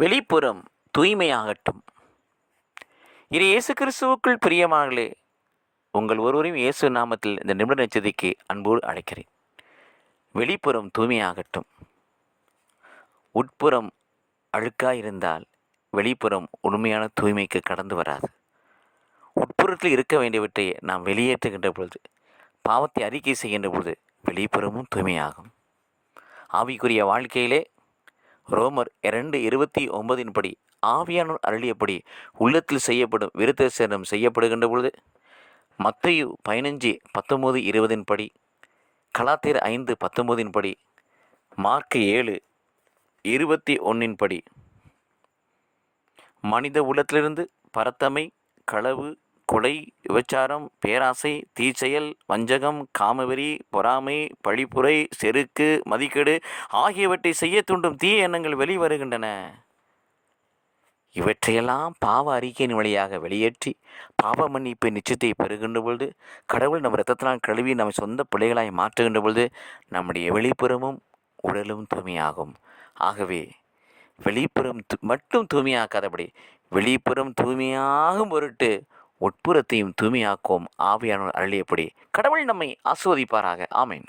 வெளிப்புறம் தூய்மையாகட்டும். இது இயேசு கிறிஸ்துவுக்குள் பிரியமாகலே உங்கள் ஒருவரையும் இயேசு நாமத்தில் இந்த நிமிட நச்சதிக்கு அன்போடு அழைக்கிறேன். வெளிப்புறம் தூய்மையாகட்டும். உட்புறம் அழுக்காயிருந்தால் வெளிப்புறம் உண்மையான தூய்மைக்கு கடந்து வராது. உட்புறத்தில் இருக்க வேண்டியவற்றை நாம் வெளியேற்றுகின்ற பொழுது பாவத்தை அறிக்கை செய்கின்ற பொழுது வெளிப்புறமும் தூய்மையாகும். ஆவிக்குரிய வாழ்க்கையிலே ரோமர் இரண்டு இருபத்தி ஒன்பதின்படி ஆவியானோர் அருளியபடி உள்ளத்தில் செய்யப்படும் விருத்த சேதனம் செய்யப்படுகின்ற பொழுது மத்தையு பதினஞ்சு பத்தொம்போது இருபதின் படி கலாத்தியர் ஐந்து பத்தொம்போதின் படி மார்க் ஏழு இருபத்தி ஒன்றின் படி. மனித உள்ளத்திலிருந்து பரத்தமை களவு கொலை விபச்சாரம் பேராசை தீச்செயல் வஞ்சகம் காமவெறி பொறாமை பழிப்புரை செருக்கு மதிக்கேடு ஆகியவற்றை செய்ய தூண்டும் தீய எண்ணங்கள் வெளிவருகின்றன. இவற்றையெல்லாம் பாவ அறிக்கையின் வழியாக வெளியேற்றி பாவ மன்னிப்பு நிச்சயத்தை பெறுகின்ற பொழுது கடவுள் நம் இரத்தத்தினால் கழுவி நம் சொந்த பிள்ளைகளாய் மாற்றுகின்ற பொழுது நம்முடைய வெளிப்புறமும் உடலும் தூய்மையாகும். ஆகவே வெளிப்புறம் மட்டும் தூய்மையாக்காதபடி வெளிப்புறம் தூய்மையாகும் பொருட்டு உட்புறத்தையும் தூய்மையாக்கும் ஆவியானவர் அருளியபடி கடவுள் நம்மை ஆஸ்வதிப்பாராக. ஆமேன்.